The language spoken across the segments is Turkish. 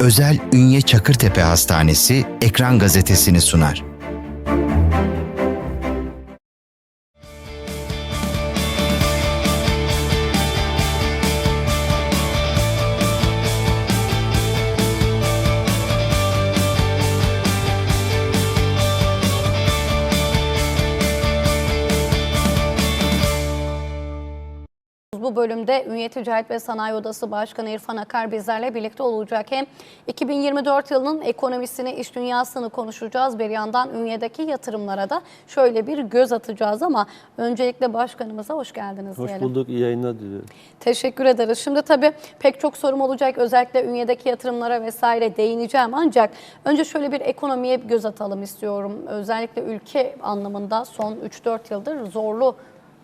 Özel Ünye Çakırtepe Hastanesi Ekran Gazetesini sunar. Bölümde Ünye Ticaret ve Sanayi Odası Başkanı İrfan Akar bizlerle birlikte olacak. Hem 2024 yılının ekonomisini, iş dünyasını konuşacağız. Bir yandan Ünye'deki yatırımlara da şöyle bir göz atacağız ama öncelikle başkanımıza hoş geldiniz Hoş diyelim. bulduk, iyi yayınlar diliyorum. Teşekkür ederiz. Şimdi tabii pek çok sorum olacak. Özellikle Ünye'deki yatırımlara vesaire değineceğim. Ancak önce şöyle bir ekonomiye göz atalım istiyorum. Özellikle ülke anlamında son 3-4 yıldır zorlu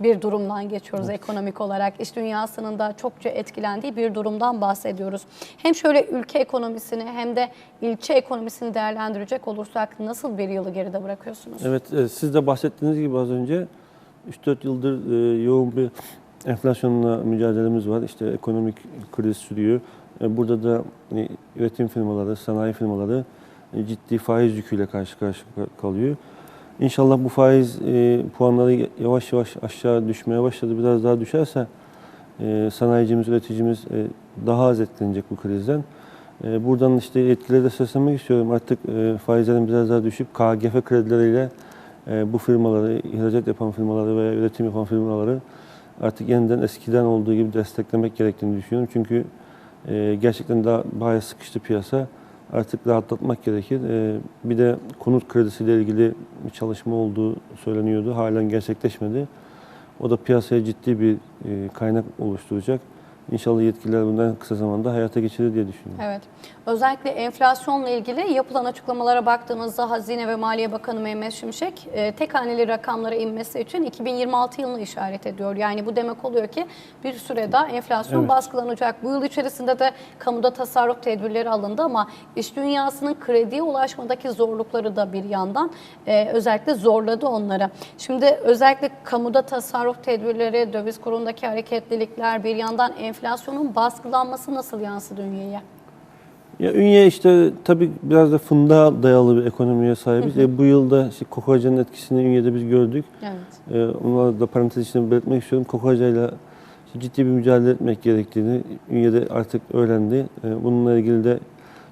bir durumdan geçiyoruz ekonomik olarak. İş dünyasının da çokça etkilendiği bir durumdan bahsediyoruz. Hem şöyle ülke ekonomisini hem de ilçe ekonomisini değerlendirecek olursak nasıl bir yılı geride bırakıyorsunuz? Evet, e, siz de bahsettiğiniz gibi az önce 3-4 yıldır e, yoğun bir enflasyonla mücadelemiz var. İşte ekonomik kriz sürüyor. E, Burada da e, üretim firmaları, sanayi firmaları e, ciddi faiz yüküyle karşı karşıya kalıyor. İnşallah bu faiz e, puanları yavaş yavaş aşağı düşmeye başladı. Biraz daha düşerse e, sanayicimiz, üreticimiz e, daha az etkilenecek bu krizden. E, buradan işte yetkililere de seslenmek istiyorum. Artık e, faizlerin biraz daha düşüp KGF kredileriyle e, bu firmaları, ihracat yapan firmaları veya üretim yapan firmaları artık yeniden eskiden olduğu gibi desteklemek gerektiğini düşünüyorum. Çünkü e, gerçekten daha bayağı sıkıştı piyasa. Artık rahatlatmak gerekir. E, bir de konut kredisiyle ilgili bir çalışma olduğu söyleniyordu. Halen gerçekleşmedi. O da piyasaya ciddi bir e, kaynak oluşturacak. İnşallah yetkililer bundan kısa zamanda hayata geçirir diye düşünüyorum. Evet. Özellikle enflasyonla ilgili yapılan açıklamalara baktığımızda Hazine ve Maliye Bakanı Mehmet Şimşek e, tek haneli rakamlara inmesi için 2026 yılını işaret ediyor. Yani bu demek oluyor ki bir süre daha enflasyon Evet. baskılanacak. Bu yıl içerisinde de kamuda tasarruf tedbirleri alındı ama iş dünyasının krediye ulaşmadaki zorlukları da bir yandan e, özellikle zorladı onları. Şimdi özellikle kamuda tasarruf tedbirleri, döviz kurundaki hareketlilikler bir yandan enflasyonun baskılanması nasıl yansıdı dünyaya? Ya Ünye işte tabii biraz da fındığa dayalı bir ekonomiye sahibiz. E, bu yılda işte kokacının etkisini Ünye'de biz gördük. Evet. E, onları da parantez içinde belirtmek istiyorum. Kokacayla işte ciddi bir mücadele etmek gerektiğini Ünye'de artık öğrendi. E, bununla ilgili de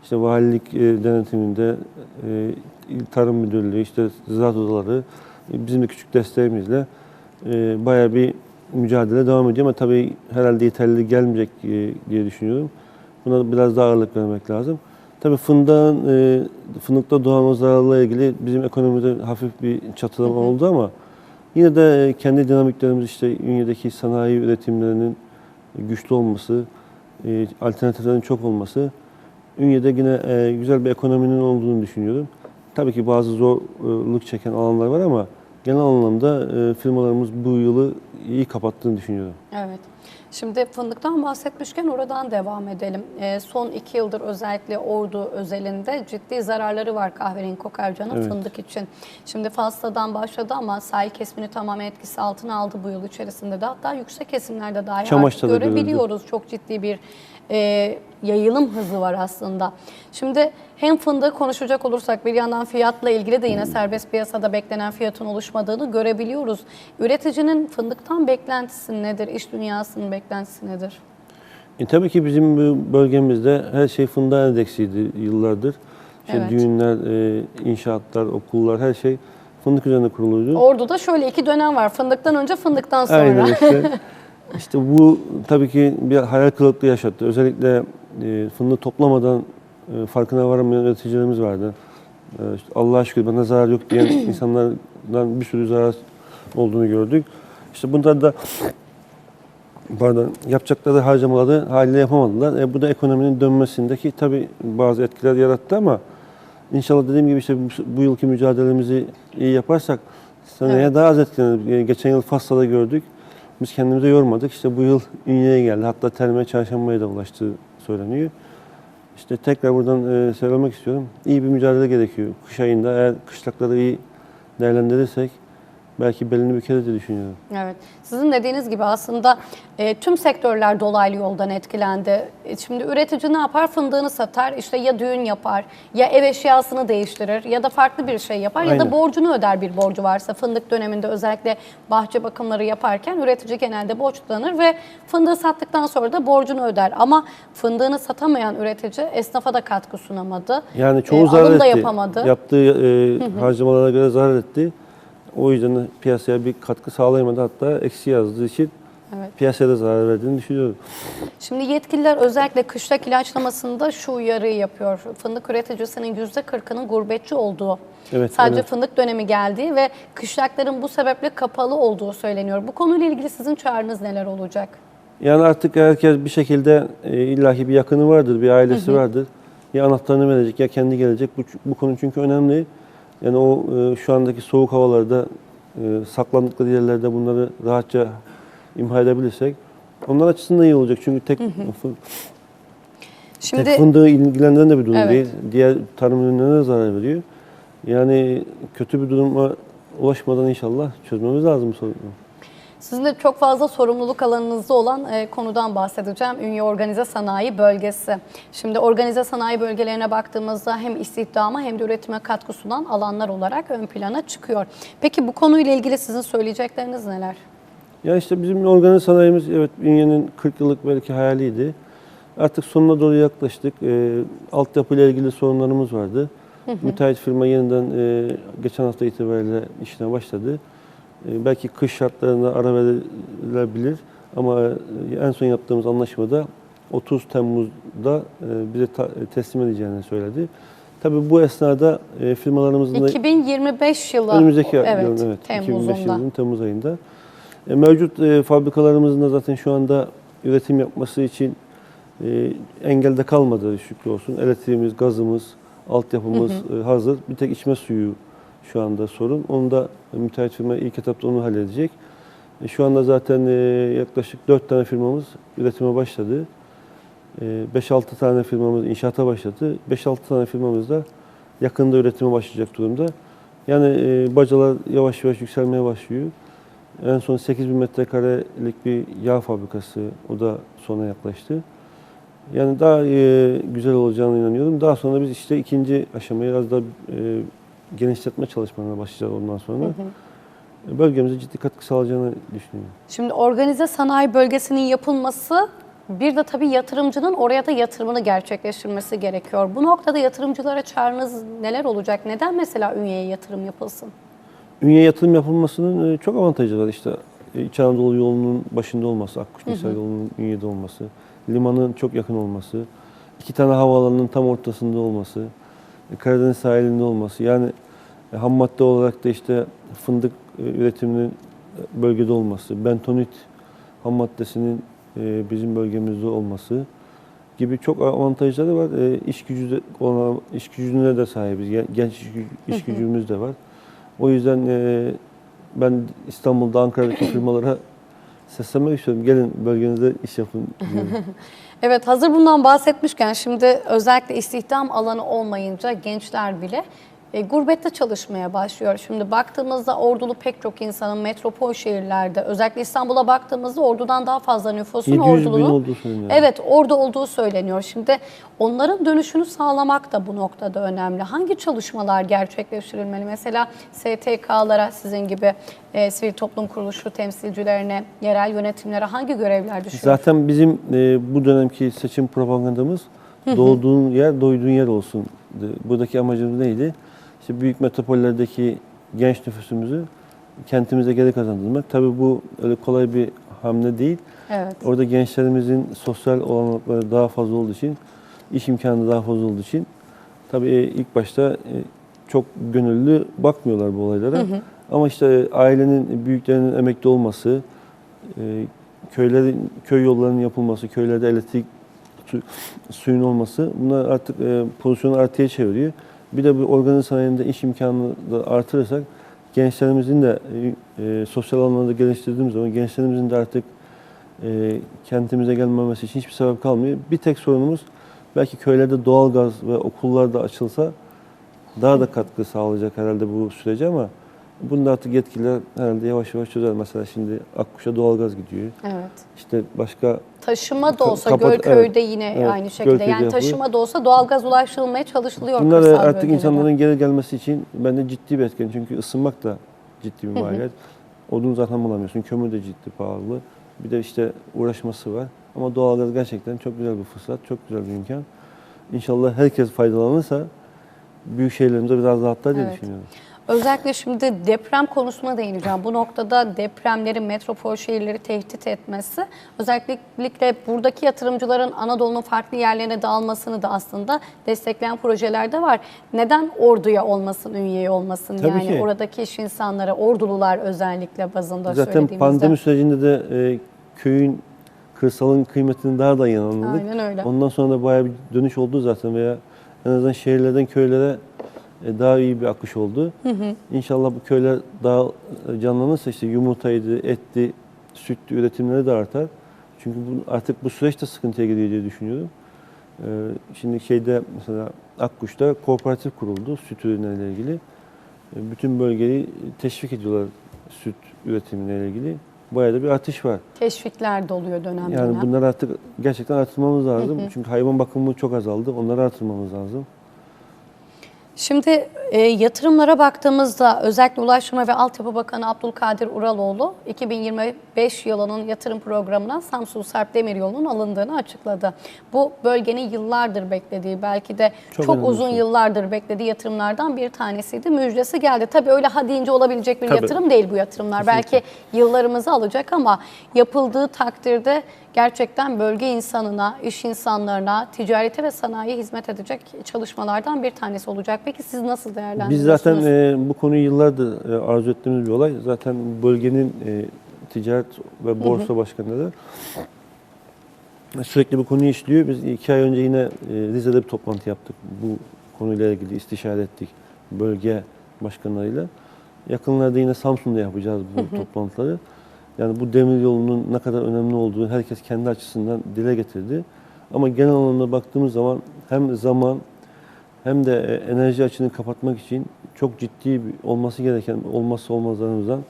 işte valilik e, denetiminde e, İl Tarım Müdürlüğü, işte ziraat odaları e, bizim de küçük desteğimizle e, bayağı bir mücadele devam ediyor ama tabii herhalde yeterli gelmeyecek e, diye düşünüyorum. Buna biraz daha ağırlık vermek lazım. Tabii fındığın, e, fındıkta doğan zararla ilgili bizim ekonomide hafif bir çatılama oldu ama yine de e, kendi dinamiklerimiz işte Ünye'deki sanayi üretimlerinin güçlü olması, e, alternatiflerin çok olması Ünye'de yine e, güzel bir ekonominin olduğunu düşünüyorum. Tabii ki bazı zorluk çeken alanlar var ama genel anlamda e, firmalarımız bu yılı iyi kapattığını düşünüyorum. Evet. Şimdi fındıktan bahsetmişken oradan devam edelim. Ee, son iki yıldır özellikle Ordu özelinde ciddi zararları var kahverengi kokarcanın Evet. fındık için. Şimdi Fas'tadan başladı ama sahil kesimini tamamen etkisi altına aldı bu yıl içerisinde de. Hatta yüksek kesimlerde dahi artık Çamaş'ta da görüldü. görebiliyoruz. Çok ciddi bir e, yayılım hızı var aslında. Şimdi hem fındığı konuşacak olursak bir yandan fiyatla ilgili de yine serbest piyasada beklenen fiyatın oluşmadığını görebiliyoruz. Üreticinin fındıktan beklentisi nedir? İş dünyasının beklentisi nedir? E, tabii ki bizim bu bölgemizde her şey fındığa endeksiydi yıllardır. İşte Evet. düğünler, e, inşaatlar, okullar her şey fındık üzerine kuruluydu. Ordu'da şöyle iki dönem var. Fındıktan önce, fındıktan sonra. Aynen işte. işte bu tabii ki bir hayal kırıklığı yaşattı. Özellikle e, fındığı toplamadan e, farkına varamayan üreticilerimiz vardı. E, işte Allah'a şükür bana zarar yok diyen insanlardan bir sürü zarar olduğunu gördük. İşte bunlar da pardon yapacakları harcamaları haliyle yapamadılar. E, bu da ekonominin dönmesindeki tabii bazı etkiler yarattı ama inşallah dediğim gibi işte bu, yılki mücadelemizi iyi yaparsak seneye Evet. daha az etkilenir. E, geçen yıl Fas'ta gegördük. Biz kendimizi yormadık. İşte bu yıl Ünye'ye geldi. Hatta Terme Çarşamba'ya da ulaştığı söyleniyor. İşte tekrar buradan e, söylemek istiyorum. İyi bir mücadele gerekiyor. Kış ayında eğer kışlakları iyi değerlendirirsek belki belini büker diye düşünüyorum. Evet. Sizin dediğiniz gibi aslında e, tüm sektörler dolaylı yoldan etkilendi. E, şimdi üretici ne yapar? Fındığını satar, işte ya düğün yapar, ya ev eşyasını değiştirir ya da farklı bir şey yapar ya da Aynen. borcunu öder bir borcu varsa. Fındık döneminde özellikle bahçe bakımları yaparken üretici genelde borçlanır ve fındığı sattıktan sonra da borcunu öder. Ama fındığını satamayan üretici esnafa da katkı sunamadı. Yani çoğu E, zarar alım etti. da yapamadı. Yaptığı e, harcamalara göre zarar etti. O yüzden de piyasaya bir katkı sağlayamadı. Hatta eksi yazdığı için Evet. piyasaya da zarar verdiğini düşünüyorum. Şimdi yetkililer özellikle kışlak ilaçlamasında şu uyarıyı yapıyor. Fındık üreticisinin %40'ının gurbetçi olduğu, Evet, sadece evet. fındık dönemi geldiği ve kışlakların bu sebeple kapalı olduğu söyleniyor. Bu konuyla ilgili sizin çağrınız neler olacak? Yani artık herkes bir şekilde e, illaki bir yakını vardır, bir ailesi vardır. Ya anahtarını verecek ya kendi gelecek. Bu, bu konu çünkü önemli. Yani o e, şu andaki soğuk havalarda e, saklandıkları yerlerde bunları rahatça imha edebilirsek onlar açısından iyi olacak. Çünkü tek, fı- Şimdi tek fındığı ilgilendiren de bir durum Evet. değil. Diğer tarım ürünlerine de zarar veriyor. Yani kötü bir duruma ulaşmadan inşallah çözmemiz lazım sorunu. Sizin de çok fazla sorumluluk alanınızda olan e, konudan bahsedeceğim. Ünye Organize Sanayi Bölgesi. Şimdi organize sanayi bölgelerine baktığımızda hem istihdama hem de üretime katkı sunan alanlar olarak ön plana çıkıyor. Peki bu konuyla ilgili sizin söyleyecekleriniz neler? Ya işte bizim organize sanayimiz evet Ünye'nin 40 yıllık belki hayaliydi. Artık sonuna doğru yaklaştık. E, altyapıyla ilgili sorunlarımız vardı. Müteahhit firma yeniden e, geçen hafta itibariyle işine başladı. E, belki kış şartlarında ara verilebilir ama e, en son yaptığımız anlaşmada 30 Temmuz'da e, bize teslim edeceğini söyledi. Tabii bu esnada e, firmalarımızın da 2025 yılı Önümüzdeki evet, yılın, evet 2025 Temmuz'unda. yılının Temmuz ayında. Mevcut fabrikalarımızın da zaten şu anda üretim yapması için engelde kalmadı şükür olsun. Elektriğimiz, gazımız, altyapımız e, hazır. Bir tek içme suyu şu anda sorun. Onu da müteahhit firma ilk etapta onu halledecek. E, şu anda zaten e, yaklaşık 4 tane firmamız üretime başladı. E, 5-6 tane firmamız inşaata başladı. 5-6 tane firmamız da yakında üretime başlayacak durumda. Yani e, bacalar yavaş yavaş yükselmeye başlıyor. En son 8000 metrekarelik bir yağ fabrikası, o da sona yaklaştı. Yani daha e, güzel olacağına inanıyorum. Daha sonra biz işte ikinci aşamayı biraz e, genişletme çalışmalarına başlayacağız ondan sonra. E, Bölgemize ciddi katkı sağlayacağını düşünüyorum. Şimdi organize sanayi bölgesinin yapılması bir de tabii yatırımcının oraya da yatırımını gerçekleştirmesi gerekiyor. Bu noktada yatırımcılara çağrınız neler olacak? Neden mesela Ünye'ye yatırım yapılsın? Ünye yatırım yapılmasının e, çok avantajı var. İşte e, İç Anadolu yolunun başında olması, Akkuş Nisar yolunun Ünye'de olması, limanın çok yakın olması, iki tane havaalanının tam ortasında olması, Karadeniz sahilinde olması. Yani e, ham madde olarak da işte fındık e, üretiminin e, bölgede olması, bentonit ham maddesinin e, bizim bölgemizde olması gibi çok avantajları var. E, iş gücü de, ona, iş gücüne de sahibiz. Gen- Genç iş, gü- iş gücümüz de var. O yüzden e, ben İstanbul'da, Ankara'daki firmalara seslenmek istiyorum. Gelin bölgenizde iş yapın. Evet hazır bundan bahsetmişken şimdi özellikle istihdam alanı olmayınca gençler bile e, gurbette çalışmaya başlıyor. Şimdi baktığımızda ordulu pek çok insanın metropol şehirlerde özellikle İstanbul'a baktığımızda ordudan daha fazla nüfusun 700 bin ordulunun söyleniyor. Evet orada olduğu söyleniyor. Şimdi onların dönüşünü sağlamak da bu noktada önemli. Hangi çalışmalar gerçekleştirilmeli? Mesela STK'lara sizin gibi e, sivil toplum kuruluşu temsilcilerine, yerel yönetimlere hangi görevler düşüyor? Zaten bizim e, bu dönemki seçim propagandamız doğduğun yer, doyduğun yer olsun. Buradaki amacımız neydi? İşte büyük metropollerdeki genç nüfusumuzu kentimize geri kazandırmak. Tabii bu öyle kolay bir hamle değil. Evet. Orada gençlerimizin sosyal olanakları daha fazla olduğu için, iş imkanı daha fazla olduğu için tabii ilk başta e, çok gönüllü bakmıyorlar bu olaylara. Ama işte ailenin, büyüklerinin emekli olması, e, köylerin, köy yollarının yapılması, köylerde elektrik su- suyun olması bunlar artık e, pozisyonu artıya çeviriyor. Bir de bu organize sanayinde iş imkanını da artırırsak gençlerimizin de e, sosyal alanlarda geliştirdiğimiz zaman gençlerimizin de artık e, kentimize gelmemesi için hiçbir sebep kalmıyor. Bir tek sorunumuz belki köylerde doğalgaz ve okullar da açılsa daha da katkı sağlayacak herhalde bu sürece ama Bunda artık yetkililer herhalde yavaş yavaş çözer. Mesela şimdi Akkuş'a doğalgaz gidiyor. Evet. İşte başka Taşıma da olsa kapat- Gölköy'de evet. yine Evet, aynı şekilde. Gölköy'de yani yapılıyor. taşıma da olsa doğalgaz ulaştırılmaya çalışılıyor bunlar artık bölgelere. insanların geri gelmesi için bence ciddi bir etken. Çünkü ısınmak da ciddi bir maliyet. Odun zaten bulamıyorsun. Kömür de ciddi pahalı. Bir de işte uğraşması var. Ama doğalgaz gerçekten çok güzel bir fırsat, çok güzel bir imkan. İnşallah herkes faydalanırsa büyük şehirlerimize biraz rahatlar diye Evet. düşünüyorum. Özellikle şimdi deprem konusuna değineceğim. Bu noktada depremlerin metropol şehirleri tehdit etmesi, özellikle buradaki yatırımcıların Anadolu'nun farklı yerlerine dağılmasını da aslında destekleyen projeler de var. Neden orduya olmasın, Ünye'ye olmasın? Tabii yani ki. oradaki iş insanları, ordulular özellikle bazında Zaten söylediğimizde. pandemi sürecinde de e, köyün, kırsalın kıymetini daha da iyi anladık. Aynen öyle. Ondan sonra da bayağı bir dönüş oldu zaten veya en azından şehirlerden köylere daha iyi bir akış oldu. İnşallah bu köyler daha e, canlanırsa işte yumurtaydı, etti, sütlü üretimleri de artar. Çünkü bu, artık bu süreç de sıkıntıya gidiyor diye düşünüyorum. E, Şimdi şeyde mesela Akkuş'ta kooperatif kuruldu süt ürünleriyle ilgili. E, Bütün bölgeyi teşvik ediyorlar süt üretimiyle ilgili. Bayağı da bir artış var. Teşvikler de oluyor dönem Yani dönem. bunları artık gerçekten artırmamız lazım. Çünkü hayvan bakımı çok azaldı. Onları artırmamız lazım. Şimdi e, yatırımlara baktığımızda özellikle Ulaştırma ve Altyapı Bakanı Abdülkadir Uraloğlu 2025 yılının yatırım programına Samsun Sarp Demiryolu'nun alındığını açıkladı. Bu bölgenin yıllardır beklediği belki de Çok çok, uzun şey. yıllardır beklediği yatırımlardan bir tanesiydi. Müjdesi geldi. Tabii öyle ha deyince olabilecek bir Tabii. yatırım değil bu yatırımlar. Kesinlikle. Belki yıllarımızı alacak ama yapıldığı takdirde gerçekten bölge insanına, iş insanlarına, ticarete ve sanayiye hizmet edecek çalışmalardan bir tanesi olacak. Peki siz nasıl Biz değerlendiriyorsunuz? zaten e, bu konuyu yıllardır e, arzu ettiğimiz bir olay. Zaten bölgenin e, ticaret ve borsa başkanları sürekli bu konuyu işliyor. Biz iki ay önce yine e, Rize'de bir toplantı yaptık. Bu konuyla ilgili istişare ettik bölge başkanlarıyla. Yakınlarda yine Samsun'da yapacağız bu toplantıları. Yani bu demir yolunun ne kadar önemli olduğunu herkes kendi açısından dile getirdi. Ama genel anlamda baktığımız zaman hem zaman hem de e, enerji açığını kapatmak için çok ciddi olması gereken olmazsa olmazlarımızdan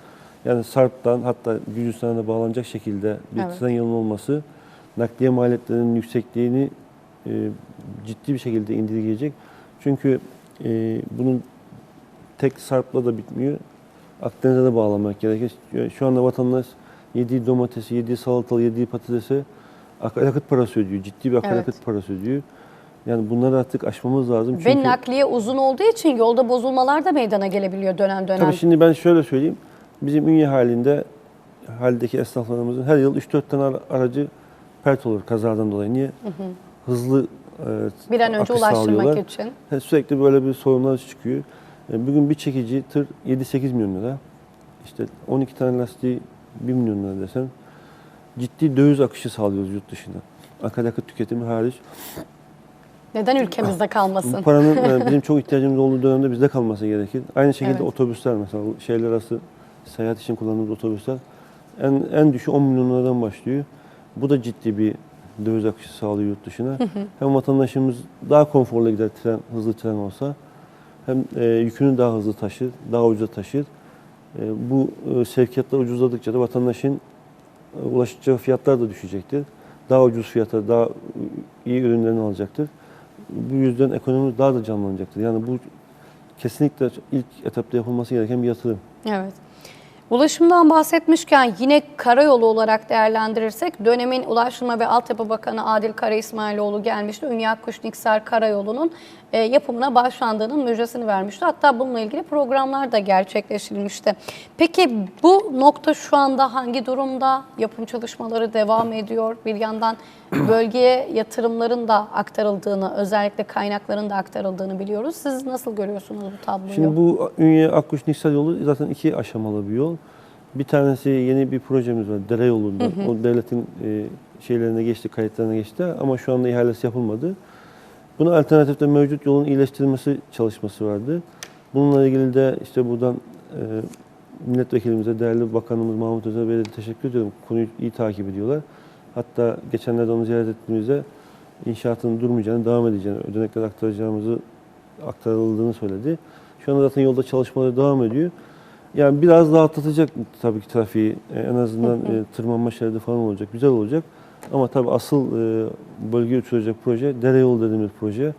yani Sarp'tan hatta Gürcistan'a bağlanacak şekilde bir Evet. tren yolunun olması nakliye maliyetlerinin yüksekliğini e, ciddi bir şekilde indirgeyecek. Çünkü e, bunun tek Sarp'la da bitmiyor. Akdeniz'e de bağlamak gerekir. Şu anda vatandaş yediği domatesi, yediği salatalı, yediği patatesi akaryakıt parası ödüyor. Ciddi bir akaryakıt Evet. parası ödüyor. Yani bunları artık aşmamız lazım. Ve nakliye uzun olduğu için yolda bozulmalar da meydana gelebiliyor dönem dönem. Tabii şimdi ben şöyle söyleyeyim. Bizim Ünye halinde haldeki esnaflarımızın her yıl 3-4 tane ara- aracı pert olur kazadan dolayı. Niye? Hızlı e, bir an önce ulaştırmak için. Sürekli böyle bir sorunlar çıkıyor. E, Bugün bir çekici tır 7-8 milyon lira. İşte 12 tane lastiği 1 milyon lira desen. Ciddi döviz akışı sağlıyoruz yurt dışına. Akaryakıt tüketimi hariç. Neden ülkemizde Bu kalmasın? paranın e, bizim çok ihtiyacımız olduğu dönemde bizde kalması gerekir. Aynı şekilde Evet. otobüsler mesela bu şehirler arası seyahat için kullandığımız otobüsler en, en düşük 10 milyon liradan başlıyor. Bu da ciddi bir döviz akışı sağlıyor yurt dışına. Hem vatandaşımız daha konforlu gider tren, hızlı tren olsa hem e, yükünü daha hızlı taşır, daha ucuza taşır. E, bu e, sevkiyatlar ucuzladıkça da vatandaşın e, ulaşacağı fiyatlar da düşecektir. Daha ucuz fiyata, daha iyi ürünlerini alacaktır. Bu yüzden ekonomimiz daha da canlanacaktır. Yani bu kesinlikle ilk etapta yapılması gereken bir yatırım. Evet. Ulaşımdan bahsetmişken yine karayolu olarak değerlendirirsek dönemin Ulaştırma ve Altyapı Bakanı Adil Kara İsmailoğlu gelmişti. Ünye Akkuş Niksar Karayolu'nun yapımına başlandığının müjdesini vermişti. Hatta bununla ilgili programlar da gerçekleştirilmişti. Peki bu nokta şu anda hangi durumda? Yapım çalışmaları devam ediyor. Bir yandan bölgeye yatırımların da aktarıldığını, özellikle kaynakların da aktarıldığını biliyoruz. Siz nasıl görüyorsunuz bu tabloyu? Şimdi bu Ünye Akkuş Niksar yolu zaten iki aşamalı bir yol. Bir tanesi yeni bir projemiz var dere yolunda. O devletin e, şeylerine geçti, kayıtlarına geçti ama şu anda ihalesi yapılmadı. Buna alternatifte mevcut yolun iyileştirilmesi çalışması vardı. Bununla ilgili de işte buradan e, milletvekilimize, değerli bakanımız Mahmut Özer Bey'e de teşekkür ediyorum. Konuyu iyi takip ediyorlar. Hatta geçenlerde onu ziyaret ettiğimizde inşaatın durmayacağını, devam edeceğini, ödenekler aktaracağımızı aktarıldığını söyledi. Şu anda zaten yolda çalışmaları devam ediyor. Yani biraz rahatlatacak tabii ki trafiği. E, En azından e, tırmanma şeridi falan olacak. Güzel olacak. Ama tabii asıl e, bölgeye uçuracak proje dere yolu dediğimiz proje.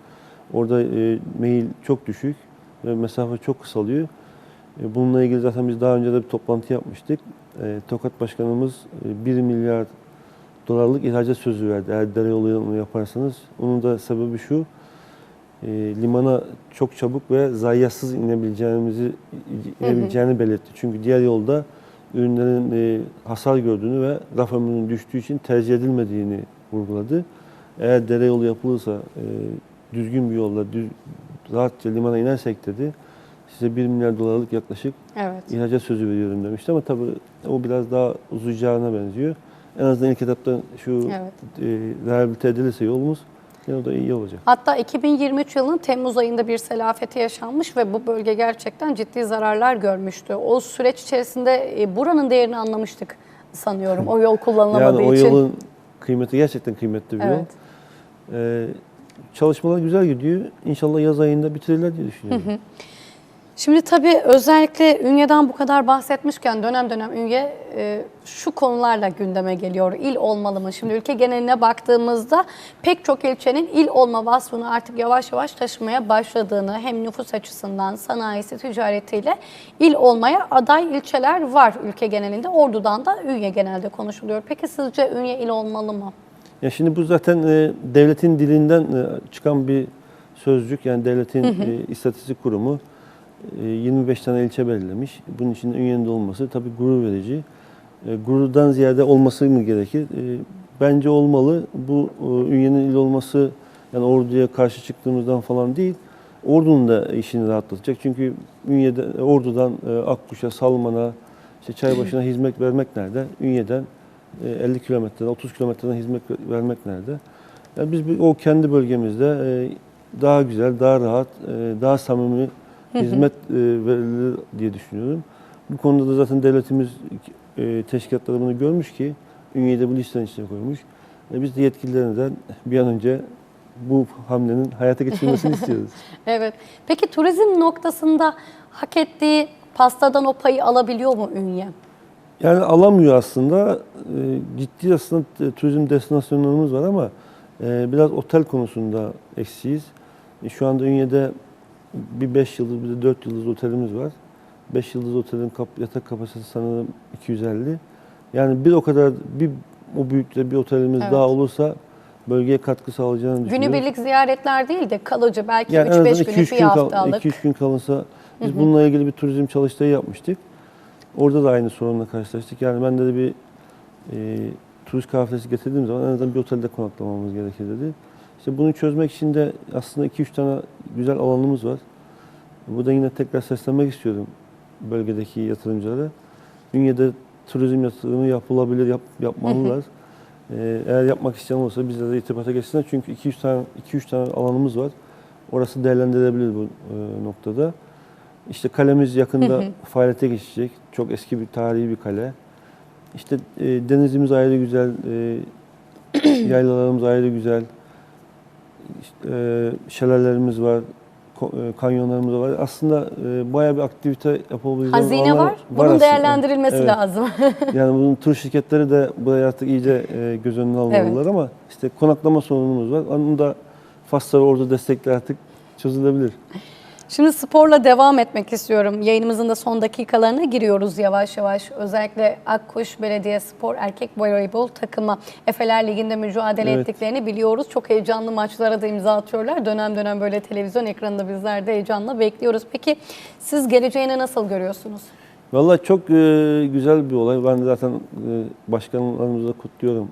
Orada e, meyil çok düşük ve mesafe çok kısalıyor. E, Bununla ilgili zaten biz daha önce de bir toplantı yapmıştık. E, Tokat Başkanımız e, 1 milyar dolarlık ihracat sözü verdi. Eğer dere yolu yaparsanız. Onun da sebebi şu. e, limana çok çabuk ve zayiatsız inebileceğimizi inebileceğini belirtti. Çünkü diğer yolda ürünlerin e, hasar gördüğünü ve raf ömrünün düştüğü için tercih edilmediğini vurguladı. Eğer dere yolu yapılırsa e, düzgün bir yolla düz, rahatça limana inersek dedi size 1 milyar dolarlık yaklaşık Evet. ihracat sözü veriyorum demişti ama tabii o biraz daha uzayacağına benziyor. En azından ilk etapta şu Evet. e, rehabilite edilirse yolumuz yine o da iyi olacak. Hatta 2023 yılının Temmuz ayında bir selafeti yaşanmış ve bu bölge gerçekten ciddi zararlar görmüştü. O süreç içerisinde e, buranın değerini anlamıştık sanıyorum o yol kullanılamadığı Yani o için. yolun kıymeti gerçekten kıymetli bir yol. Evet. Ee, çalışmalar güzel gidiyor. İnşallah yaz ayında bitirirler diye düşünüyorum. Şimdi tabii özellikle Ünye'den bu kadar bahsetmişken dönem dönem Ünye e, şu konularla gündeme geliyor. İl olmalı mı? Şimdi ülke geneline baktığımızda pek çok ilçenin il olma vasfını artık yavaş yavaş taşımaya başladığını hem nüfus açısından sanayisi, ticaretiyle il olmaya aday ilçeler var ülke genelinde. Ordu'dan da Ünye genelde konuşuluyor. Peki sizce Ünye il olmalı mı? Ya şimdi bu zaten e, devletin dilinden e, çıkan bir sözcük. Yani devletin e, istatistik kurumu 25 tane ilçe belirlemiş. Bunun içinde Ünye'nin olması tabii gurur verici. E, gururdan ziyade olması mı gerekir? E, bence olmalı. Bu e, Ünye'nin il olması yani Ordu'ya karşı çıktığımızdan falan değil. Ordu'nun da işini rahatlatacak. Çünkü Ünye'de, Ordu'dan e, Akkuş'a, Salman'a, işte Çaybaşı'na hizmet vermek nerede? Ünye'den e, 50 kilometreden, 30 kilometreden hizmet vermek nerede? Yani biz o kendi bölgemizde e, daha güzel, daha rahat, e, daha samimi hizmet e, verilir diye düşünüyorum. Bu konuda da zaten devletimiz e, teşkilatları bunu görmüş ki Ünye'yi de bu listenin içine koymuş. E, Biz de yetkililerinden bir an önce bu hamlenin hayata geçirilmesini istiyoruz. Evet. Peki turizm noktasında hak ettiği pastadan o payı alabiliyor mu Ünye? Yani alamıyor aslında. E, ciddi aslında e, turizm destinasyonlarımız var ama e, biraz otel konusunda eksiyiz. E, şu anda Ünye'de bir 5 yıldız bir de 4 yıldız otelimiz var. 5 yıldız otelin kap, yatak kapasitesi sanırım 250. Yani bir o kadar bir o büyüklükte bir otelimiz Evet. daha olursa bölgeye katkı sağlayacağını düşünüyorum. Günübirlik ziyaretler değil de kalıcı belki Yani en 3-5 azından günlük 2-3 bir haftalık. 2-3 gün kalınsa biz bununla ilgili bir turizm çalıştayı yapmıştık. Orada da aynı sorunla karşılaştık. Yani ben de bir e, turist kafilesi getirdiğim zaman en azından bir otelde konaklamamız gerekir dedi. İşte bunu çözmek için de aslında 2-3 tane güzel alanımız var. Burada yine tekrar seslenmek istiyorum bölgedeki yatırımcılara. Ünye'de turizm yatırımı yapılabilir, yap, yapmalılar. Ee, eğer yapmak isteyen olursa bizle de irtibata geçsinler. Çünkü 2-3 tane, 2-3 tane alanımız var. Orası değerlendirilebilir bu e, noktada. İşte kalemiz yakında faaliyete geçecek. Çok eski bir tarihi bir kale. İşte e, denizimiz ayrı güzel, e, yaylalarımız ayrı güzel. İşte, e, şelalelerimiz var, ko- e, kanyonlarımız var. Aslında e, bayağı bir aktivite yapabileceğimiz Hazine alanlar var. Bunun aslında. değerlendirilmesi Evet. lazım. Yani bunun tur şirketleri de buraya artık iyice e, göz önüne almalılar ama işte konaklama sorunumuz var. Onun da Fasları orada destekle artık çözülebilir. Şimdi sporla devam etmek istiyorum. Yayınımızın da son dakikalarına giriyoruz yavaş yavaş. Özellikle Akkuş Belediye Spor Erkek Voleybol takımı Efeler Ligi'nde mücadele Evet. ettiklerini biliyoruz. Çok heyecanlı maçlara da imza atıyorlar. Dönem dönem böyle televizyon ekranında bizler de heyecanla bekliyoruz. Peki siz geleceğini nasıl görüyorsunuz? Vallahi çok e, güzel bir olay. Ben zaten e, başkanlarımızı kutluyorum.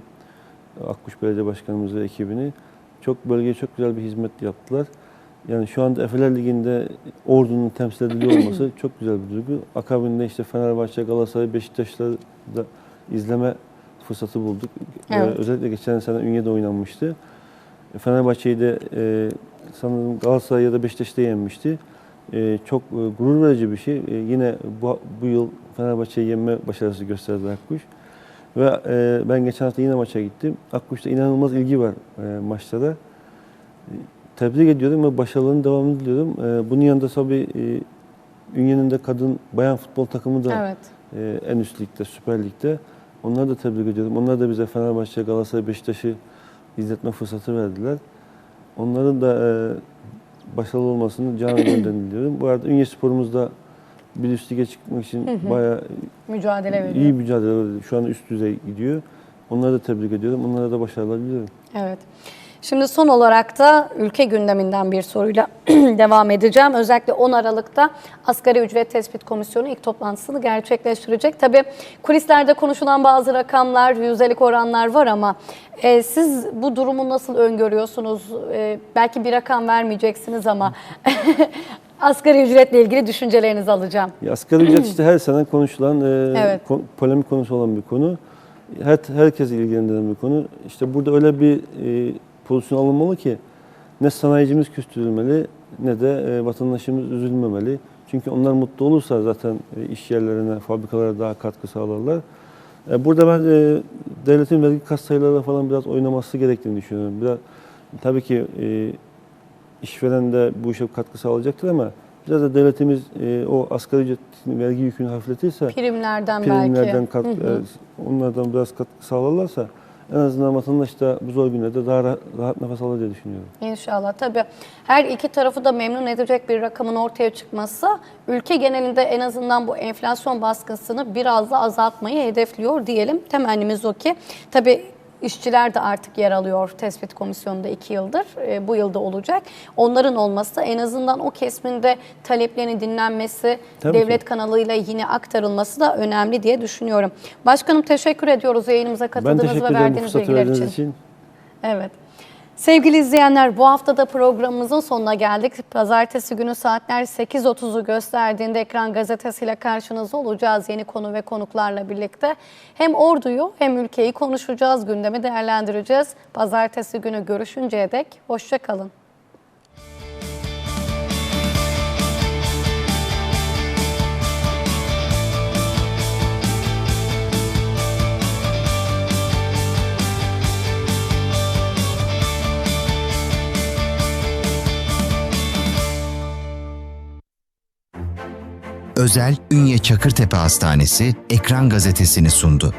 Akkuş Belediye Başkanımızı ekibini. Çok bölgeye çok güzel bir hizmet yaptılar. Yani şu anda Efeler Ligi'nde Ordu'nun temsil ediliyor olması çok güzel bir duygu. Akabinde işte Fenerbahçe, Galatasaray, Beşiktaş'ları da izleme fırsatı bulduk. Ee, Evet. özellikle geçen sene Ünye'de oynanmıştı. Fenerbahçe'yi de e, sanırım Galatasaray ya da Beşiktaş'ta yenmişti. E, çok e, gurur verici bir şey. E, yine bu, bu yıl Fenerbahçe'yi yenme başarısı gösterdi Akkuş. Ve e, ben geçen hafta yine maça gittim. Akkuş'ta inanılmaz ilgi var e, maçlara. E, tebrik ediyorum ve başarılarının devamını diliyorum. E, bunun yanında tabii e, Ünye'nin de kadın bayan futbol takımı da Evet. e, en üst ligde, Süper Lig'de. Onları da tebrik ediyorum. Onlar da bize Fenerbahçe, Galatasaray, Beşiktaş'ı izletme fırsatı verdiler. Onların da e, başarılı olmasını canı gönülden diliyorum. Bu arada Ünye sporumuz da bir üst lige çıkmak için bayağı Mücadele veriyor. iyi mücadele veriyor. Şu an üst düzey gidiyor. Onları da tebrik ediyorum. Onlara da başarılar diliyorum. Evet. Şimdi son olarak da ülke gündeminden bir soruyla devam edeceğim. Özellikle 10 Aralık'ta Asgari Ücret Tespit Komisyonu ilk toplantısını gerçekleştirecek. Tabii kulislerde konuşulan bazı rakamlar, yüzdelik oranlar var ama e, siz bu durumu nasıl öngörüyorsunuz? E, belki bir rakam vermeyeceksiniz ama asgari ücretle ilgili düşüncelerinizi alacağım. Ya asgari ücret işte her sene konuşulan, e, Evet. ko- polemik konusu olan bir konu. Her, herkesi ilgilendiren bir konu. İşte burada öyle bir e, pozisyon alınmalı ki ne sanayicimiz küstürülmeli ne de e, vatandaşımız üzülmemeli. Çünkü onlar mutlu olursa zaten e, iş yerlerine, fabrikalara daha katkı sağlarlar. E, burada ben devletin vergi kas sayılarıyla falan biraz oynaması gerektiğini düşünüyorum. Biraz tabii ki işveren de bu işe katkı sağlayacaktır ama biraz da devletimiz o asgari ücret vergi yükünü hafifletirse Primlerden, primlerden belki. kat, e, onlardan biraz katkı sağlarlarsa en azından vatandaş da bu zor günlerde daha rahat, rahat nefes alır diye düşünüyorum. İnşallah tabii. Her iki tarafı da memnun edecek bir rakamın ortaya çıkması ülke genelinde en azından bu enflasyon baskısını biraz da azaltmayı hedefliyor diyelim. Temennimiz o ki tabii işçiler de artık yer alıyor tespit komisyonunda iki yıldır. E, bu yılda olacak. Onların olması en azından o kesminde taleplerini dinlenmesi, Tabii devlet ki. kanalıyla yine aktarılması da önemli diye düşünüyorum. Başkanım teşekkür ediyoruz yayınımıza katıldığınız ve verdiğiniz bilgiler için. için. Evet. Sevgili izleyenler bu hafta da programımızın sonuna geldik. Pazartesi günü saatler 8.30'u gösterdiğinde Ekran Gazetesi ile karşınızda olacağız yeni konu ve konuklarla birlikte. Hem orduyu hem ülkeyi konuşacağız, gündemi değerlendireceğiz. Pazartesi günü görüşünceye dek hoşçakalın. Özel Ünye Çakırtepe Hastanesi Ekran Gazetesi'ni sundu.